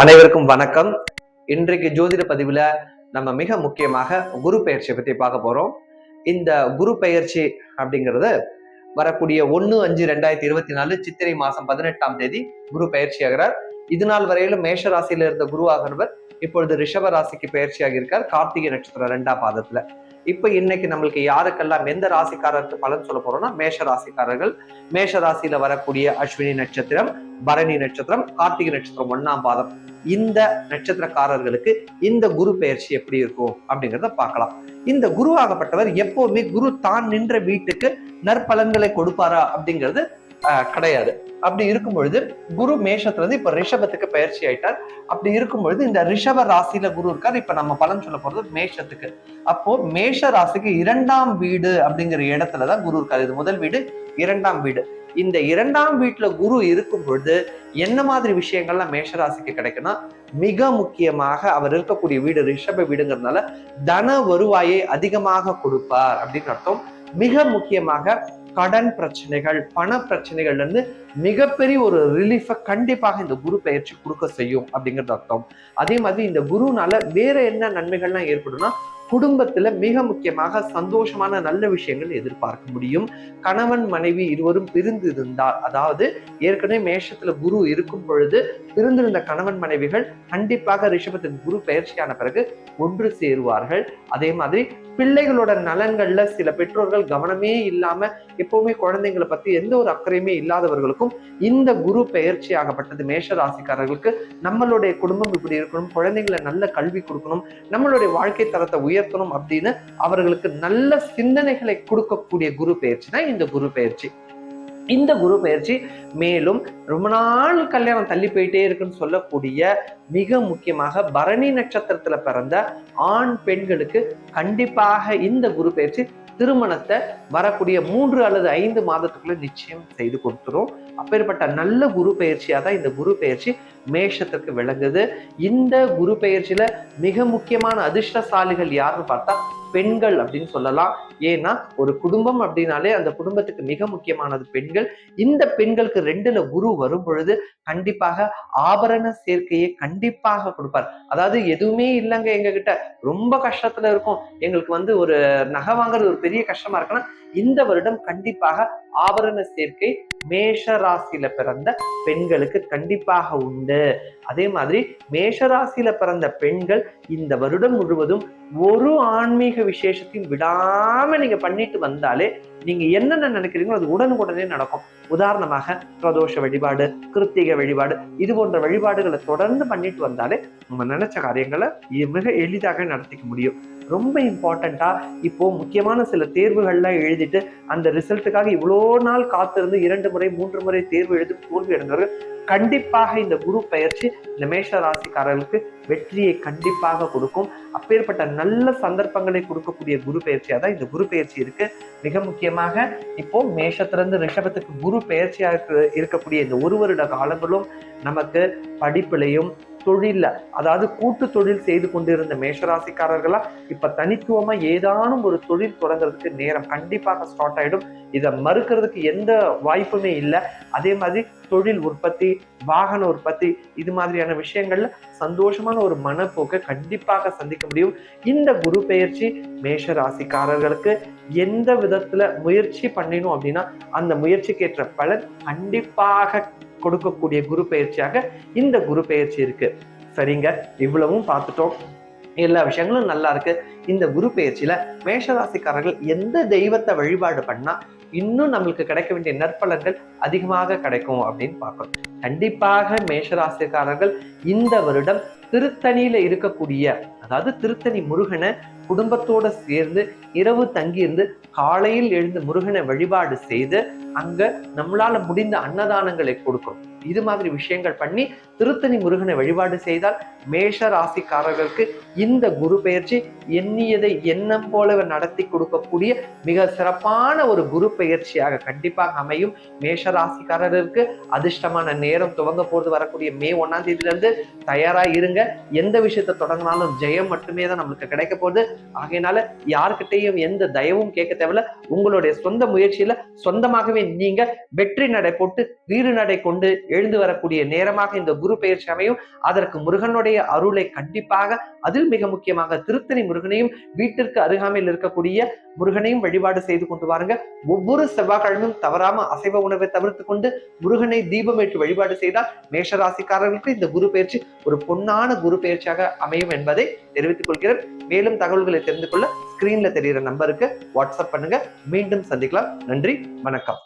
அனைவருக்கும் வணக்கம். இன்றைக்கு ஜோதிட பதிவுல நம்ம மிக முக்கியமாக குரு பெயர்ச்சியை பத்தி பார்க்க போறோம். இந்த குரு பெயர்ச்சி அப்படிங்கிறது வரக்கூடிய ஒன்று அஞ்சு ரெண்டாயிரத்தி இருபத்தி நாலு சித்திரை மாசம் பதினெட்டாம் தேதி குரு பயிற்சி ஆகிறார். இது நாள் வரையிலும் மேஷ ராசியில இருந்த குரு ஆகிறவர் இப்பொழுது ரிஷப ராசிக்கு பயிற்சியாக இருக்கார் கார்த்திகை நட்சத்திரம் ரெண்டாம் பாதத்துல. இப்போ இன்னைக்கு நம்மளுக்கு யாருக்கெல்லாம் எந்த ராசிக்காரருக்கு பலன் சொல்ல போறோம்னா மேஷ ராசிக்காரர்கள். மேஷ ராசியில வரக்கூடிய அஸ்வினி நட்சத்திரம் பரணி நட்சத்திரம் கார்த்திகை நட்சத்திரம் ஒன்னாம் பாதம். இந்த நட்சத்திரக்காரர்களுக்கு இந்த குரு பெயர்ச்சி எப்படி இருக்கும் அப்படிங்கிறத பார்க்கலாம். இந்த குரு ஆகப்பட்டவர் எப்பவுமே குரு தான் நின்ற வீட்டுக்கு நற்பலன்களை கொடுப்பாரா அப்படிங்கிறது கிடையாது. அப்படி இருக்கும் பொழுது குரு மேஷத்துல இருந்து இப்ப ரிஷபத்துக்கு பயிற்சி ஆயிட்டார். அப்படி இருக்கும் பொழுது இந்த ரிஷப ராசியில குரு இருக்கார். இப்ப நம்ம பலன் சொல்ல போறது மேஷத்துக்கு. அப்போ மேஷ ராசிக்கு இரண்டாம் வீடு அப்படிங்கிற இடத்துலதான் குரு இருக்காரு. இது முதல் வீடு இரண்டாம் வீடு. இந்த இரண்டாம் வீட்டுல குரு இருக்கும் பொழுது என்ன மாதிரி விஷயங்கள்லாம் மேஷராசிக்கு கிடைக்கும்னா மிக முக்கியமாக அவர் இருக்கக்கூடிய வீடு ரிஷப வீடுங்கிறதுனால தன வருவாயை அதிகமாக கொடுப்பார் அப்படின்னு அர்த்தம். மிக முக்கியமாக கடன் பிரச்சனைகள் பண பிரச்சனைகள்ல இருந்து மிகப்பெரிய ஒரு ரிலீஃபை கண்டிப்பாக இந்த குரு பயிற்சி கொடுக்க செய்யும் அப்படிங்கிறது அர்த்தம். அதே மாதிரி இந்த குருனால வேற என்ன நன்மைகள்லாம் ஏற்படும்னா குடும்பத்துல மிக முக்கியமாக சந்தோஷமான நல்ல விஷயங்கள் எதிர்பார்க்க முடியும். கணவன் மனைவி இருவரும் பிரிந்து இருந்தால் அதாவது ஏற்கனவே மேஷத்துல குரு இருக்கும் பொழுது பிரிந்திருந்த கணவன் மனைவிகள் கண்டிப்பாக ரிஷபத்தின் குரு பயிற்சியான பிறகு ஒன்று சேருவார்கள். அதே மாதிரி பிள்ளைகளோட நலன்கள்ல சில பெற்றோர்கள் கவனமே இல்லாம எப்பவுமே குழந்தைங்களை பத்தி எந்த ஒரு அக்கறையுமே இல்லாதவர்களுக்கும் இந்த குரு பெயர்ச்சி ஆகப்பட்டது மேஷ ராசிக்காரர்களுக்கு நம்மளுடைய குடும்பம் இப்படி இருக்கணும் குழந்தைங்களை நல்ல கல்வி கொடுக்கணும் நம்மளுடைய வாழ்க்கை தரத்தை உயர்த்தணும் அப்படின்னு அவர்களுக்கு நல்ல சிந்தனைகளை கொடுக்கக்கூடிய குரு பெயர்ச்சி தான் இந்த குரு பெயர்ச்சி. இந்த குரு பயிற்சி மேலும் ரொம்ப நாள் கல்யாணம் தள்ளி போயிட்டே இருக்குன்னு சொல்லக்கூடிய மிக முக்கியமாக பரணி நட்சத்திரத்துல பிறந்த ஆண் பெண்களுக்கு கண்டிப்பாக இந்த குரு பயிற்சி திருமணத்தை வரக்கூடிய மூன்று அல்லது ஐந்து மாதத்துக்குள்ள நிச்சயம் செய்து கொடுத்துரும். அப்பேற்பட்ட நல்ல குரு பயிற்சியாக தான் இந்த குரு பயிற்சி மேஷத்திற்கு விளங்குது. இந்த குரு பெயர்ச்சியில மிக முக்கியமான அதிர்ஷ்டசாலிகள் யாருன்னு பார்த்தா பெண்கள் அப்படின்னு சொல்லலாம். ஏன்னா ஒரு குடும்பம் அப்படின்னாலே அந்த குடும்பத்துக்கு மிக முக்கியமானது பெண்கள். இந்த பெண்களுக்கு ரெண்டுல குரு வரும் பொழுது கண்டிப்பாக ஆபரண சேர்க்கையை கண்டிப்பாக கொடுப்பார். அதாவது எதுவுமே இல்லைங்க எங்க கிட்ட ரொம்ப கஷ்டத்துல இருக்கும். எங்களுக்கு வந்து ஒரு நகை வாங்குறது ஒரு பெரிய கஷ்டமா இருக்குன்னா இந்த வருடம் கண்டிப்பாக ஆபரண சேர்க்கை மேஷ ராசியில பிறந்த பெண்களுக்கு கண்டிப்பாக உண்டு. அதே மாதிரி மேஷராசியில பிறந்த பெண்கள் இந்த வருடம் முழுவதும் ஒரு ஆன்மீக விசேஷத்தையும் விடாம நீங்க பண்ணிட்டு வந்தாலே நீங்க என்னென்ன நினைக்கிறீங்களோ அது உடனுக்குடனே நடக்கும். உதாரணமாக பிரதோஷ வழிபாடு கிருத்திக வழிபாடு இது போன்ற வழிபாடுகளை தொடர்ந்து பண்ணிட்டு வந்தாலே நம்ம நினைச்ச காரியங்களை மிக எளிதாக நடத்திக்க முடியும். ரொம்ப இம்பார்ட்டண்டா இப்போ முக்கியமான சில தேர்வுகள்லாம் எழுதிட்டு அந்த ரிசல்ட்டுக்காக இவ்வளோ நாள் காத்திருந்து இரண்டு முறை மூன்று முறை தேர்வு எழுதி தோல்வி அடைந்தவர்கள் கண்டிப்பாக இந்த குரு பயிற்சி இந்த மேஷ ராசிக்காரர்களுக்கு வெற்றியை கண்டிப்பாக கொடுக்கும். அப்பேற்பட்ட நல்ல சந்தர்ப்பங்களை கொடுக்கக்கூடிய குரு பயிற்சியாக தான் இந்த குரு பயிற்சி இருக்கு. மிக முக்கியமாக இப்போ மேஷத்திலிருந்து ரிஷபத்துக்கு குரு பயிற்சியாக இருக்க- இருக்கக்கூடிய இந்த ஒரு வருட காலங்களும் நமக்கு படிப்பிலையும் தொழில அதாவது கூட்டு தொழில் செய்து கொண்டிருந்த மேஷராசிக்காரர்களா இப்ப தனித்துவமா ஏதானும் ஒரு தொழில் தொடங்குறதுக்கு நேரம் கண்டிப்பாக ஸ்டார்ட் ஆயிடும். இதை மறுக்கிறதுக்கு எந்த வாய்ப்புமே இல்லை. அதே மாதிரி தொழில் உற்பத்தி வாகன உற்பத்தி இது மாதிரியான விஷயங்கள்ல சந்தோஷமான ஒரு மனப்போக்கை கண்டிப்பாக சந்திக்க முடியும். இந்த குரு பெயர்ச்சி மேஷ ராசிக்காரர்களுக்கு எந்த விதத்துல முயற்சி பண்ணினோம் அப்படின்னா அந்த முயற்சிக்கு ஏற்ற பலன் கண்டிப்பாக கொடுக்கக்கூடிய குரு பயிற்சியாக இந்த குரு பயிற்சி இருக்கு. சரிங்க இவ்வளவும் பார்த்துட்டோம். எல்லா விஷயங்களும் நல்லா இருக்கு. இந்த குரு பயிற்சியில மேஷராசிக்காரர்கள் எந்த தெய்வத்தை வழிபாடு பண்ணா இன்னும் நம்மளுக்கு கிடைக்க வேண்டிய நற்பலன்கள் அதிகமாக கிடைக்கும் அப்படின்னு பார்க்கணும். கண்டிப்பாக மேஷராசிக்காரர்கள் இந்த வருடம் திருத்தணியில இருக்கக்கூடிய அதாவது திருத்தணி முருகனை குடும்பத்தோட சேர்ந்து இரவு தங்கியிருந்து காலையில் எழுந்து முருகனை வழிபாடு செய்து அங்க நம்மளால முடிந்த அன்னதானங்களை கொடுக்கணும். இது மாதிரி விஷயங்கள் பண்ணி திருத்தணி முருகனை வழிபாடு செய்தால் மேஷ ராசிக்காரர்களுக்கு இந்த குரு பெயர்ச்சி எண்ணியதை எண்ணம் போல நடத்தி கொடுக்கக்கூடிய மிக சிறப்பான ஒரு குரு பெயர்ச்சியாக கண்டிப்பாக அமையும். மேஷ ராசிக்காரர்களுக்கு அதிர்ஷ்டமான நேரம் துவங்க போது வரக்கூடிய மே ஒன்னாம் தேதியிலிருந்து தயாரா இருங்க. எந்த விஷயத்தை தொடங்கினாலும் ஜெயம் மட்டுமே தான் நம்மளுக்கு கிடைக்க போகுது. ஆகையினால யாருக்கிட்டையும் எந்த தயவும் கேட்க தேவையில்ல. உங்களுடைய சொந்த முயற்சியில சொந்தமாகவே நீங்க வெற்றி நடை போட்டு வீறு நடை கொண்டு எழுந்து வரக்கூடிய நேரமாக இந்த குரு பெயர்ச்சி அமையும். அதற்கு முருகனுடைய அருளை கண்டிப்பாக அதில் மிக முக்கியமாக திருத்தணி முருகனையும் வீட்டிற்கு அருகாமையில் இருக்கக்கூடிய முருகனையும் வழிபாடு செய்து கொண்டு வாருங்க. ஒவ்வொரு செவ்வாய்க்கிழமையும் தவறாம அசைவ உணவை தவிர்த்து கொண்டு முருகனை தீபமேற்று வழிபாடு செய்தால் மேஷராசிக்காரர்களுக்கு இந்த குரு பயிற்சி ஒரு பொன்னான குரு பயிற்சியாக அமையும் என்பதை தெரிவித்துக் கொள்கிறேன். மேலும் தகவல்களை தெரிந்து கொள்ள ஸ்கிரீன்ல தெரிகிற நம்பருக்கு வாட்ஸ்அப் பண்ணுங்க. மீண்டும் சந்திக்கலாம். நன்றி. வணக்கம்.